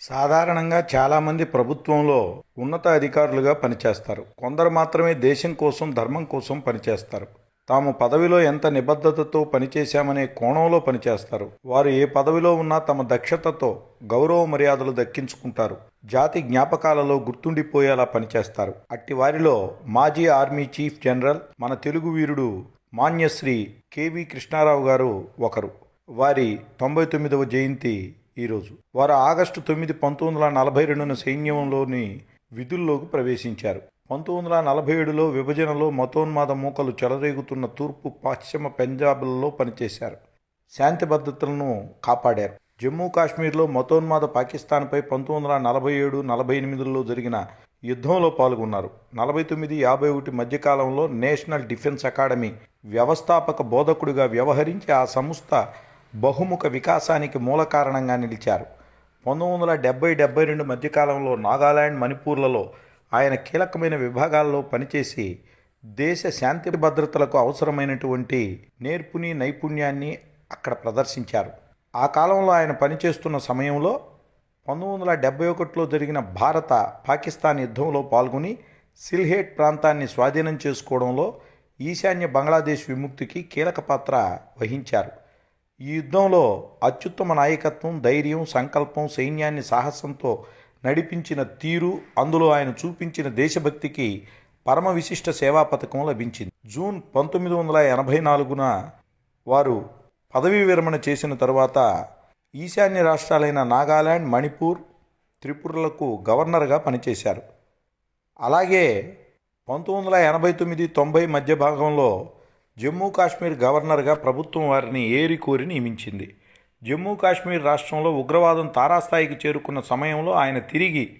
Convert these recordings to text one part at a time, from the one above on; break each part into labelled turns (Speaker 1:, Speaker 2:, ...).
Speaker 1: సాధారణంగా చాలామంది ప్రభుత్వంలో ఉన్నత అధికారులుగా పనిచేస్తారు. కొందరు మాత్రమే దేశం కోసం ధర్మం కోసం పనిచేస్తారు. తాము పదవిలో ఎంత నిబద్ధతతో పనిచేశామనే కోణంలో పనిచేస్తారు. వారు ఏ పదవిలో ఉన్నా తమ దక్షతతో గౌరవ మర్యాదలు దక్కించుకుంటారు. జాతి జ్ఞాపకాలలో గుర్తుండిపోయేలా పనిచేస్తారు. అట్టి వారిలో మాజీ ఆర్మీ చీఫ్ జనరల్ మన తెలుగు వీరుడు మాన్యశ్రీ కెవి కృష్ణారావు గారు ఒకరు. వారి తొంభై తొమ్మిదవ జయంతి ఈరోజు. వారు ఆగస్టు తొమ్మిది పంతొమ్మిది వందల నలభై రెండున సైన్యంలోని విధుల్లోకి ప్రవేశించారు. పంతొమ్మిది వందల నలభై ఏడులో విభజనలో మతోన్మాద మూకలు చెలరేగుతున్న తూర్పు పశ్చిమ పంజాబ్లలో పనిచేశారు. శాంతి భద్రతలను కాపాడారు. జమ్మూ కాశ్మీర్లో మతోన్మాద పాకిస్తాన్పై పంతొమ్మిది వందల నలభై ఏడు నలభై ఎనిమిదిలో జరిగిన యుద్ధంలో పాల్గొన్నారు. నలభై తొమ్మిది యాభై ఒకటి మధ్యకాలంలో నేషనల్ డిఫెన్స్ అకాడమీ వ్యవస్థాపక బోధకుడిగా వ్యవహరించి ఆ సంస్థ బహుముఖ వికాసానికి మూల కారణంగా నిలిచారు. పంతొమ్మిది వందల డెబ్బై డెబ్బై రెండు మధ్యకాలంలో నాగాలాండ్ మణిపూర్లలో ఆయన కీలకమైన విభాగాల్లో పనిచేసి దేశ శాంతి భద్రతలకు అవసరమైనటువంటి నేర్పుని నైపుణ్యాన్ని అక్కడ ప్రదర్శించారు. ఆ కాలంలో ఆయన పనిచేస్తున్న సమయంలో పంతొమ్మిది వందల డెబ్బై ఒకటిలో జరిగిన భారత పాకిస్తాన్ యుద్ధంలో పాల్గొని సిల్హేట్ ప్రాంతాన్ని స్వాధీనం చేసుకోవడంలో ఈశాన్య బంగ్లాదేశ్ విముక్తికి కీలక పాత్ర వహించారు. ఈ యుద్ధంలో అత్యుత్తమ నాయకత్వం ధైర్యం సంకల్పం సైన్యాన్ని సాహసంతో నడిపించిన తీరు అందులో ఆయన చూపించిన దేశభక్తికి పరమ విశిష్ట సేవా పథకం లభించింది. జూన్ పంతొమ్మిది వందల ఎనభై నాలుగున వారు పదవీ విరమణ చేసిన తరువాత ఈశాన్య రాష్ట్రాలైన నాగాలాండ్ మణిపూర్ త్రిపురలకు గవర్నర్గా పనిచేశారు. అలాగే పంతొమ్మిది వందల ఎనభై తొమ్మిది తొంభై మధ్య భాగంలో జమ్మూ కాశ్మీర్ గవర్నర్గా ప్రభుత్వం వారిని ఏరికోరి నియమించింది. జమ్మూ కాశ్మీర్ రాష్ట్రంలో ఉగ్రవాదం తారాస్థాయికి చేరుకున్న సమయంలో ఆయన తిరిగి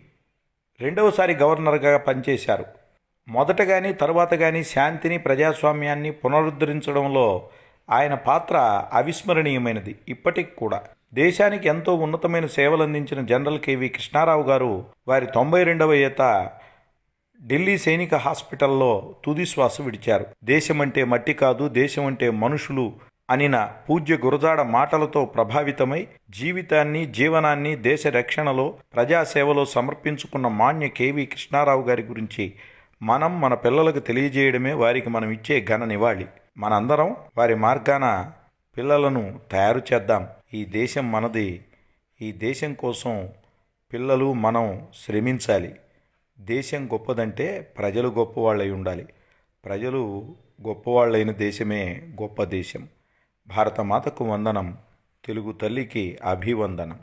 Speaker 1: రెండవసారి గవర్నర్గా పనిచేశారు. మొదట కానీ తరువాత కానీ శాంతిని ప్రజాస్వామ్యాన్ని పునరుద్ధరించడంలో ఆయన పాత్ర అవిస్మరణీయమైనది ఇప్పటికి కూడా. దేశానికి ఎంతో ఉన్నతమైన సేవలందించిన జనరల్ కెవి కృష్ణారావు గారు వారి తొంభై రెండవ ఏట ఢిల్లీ సైనిక హాస్పిటల్లో తుది శ్వాస విడిచారు. దేశమంటే మట్టి కాదు దేశం అంటే మనుషులు అనిన పూజ్య గురజాడ మాటలతో ప్రభావితమై జీవితాన్ని జీవనాన్ని దేశ రక్షణలో ప్రజాసేవలో సమర్పించుకున్న మాన్య కేవి కృష్ణారావు గారి గురించి మనం మన పిల్లలకు తెలియజేయడమే వారికి మనం ఇచ్చే ఘన నివాళి. మనందరం వారి మార్గాన పిల్లలను తయారు చేద్దాం. ఈ దేశం మనది. ఈ దేశం కోసం పిల్లలు మనం శ్రమించాలి. దేశం గొప్పదంటే ప్రజలు గొప్పవాళ్ళై ఉండాలి. ప్రజలు గొప్పవాళ్ళైన దేశమే గొప్ప దేశం. భారతమాతకు వందనం తెలుగు తల్లికి అభివందనం.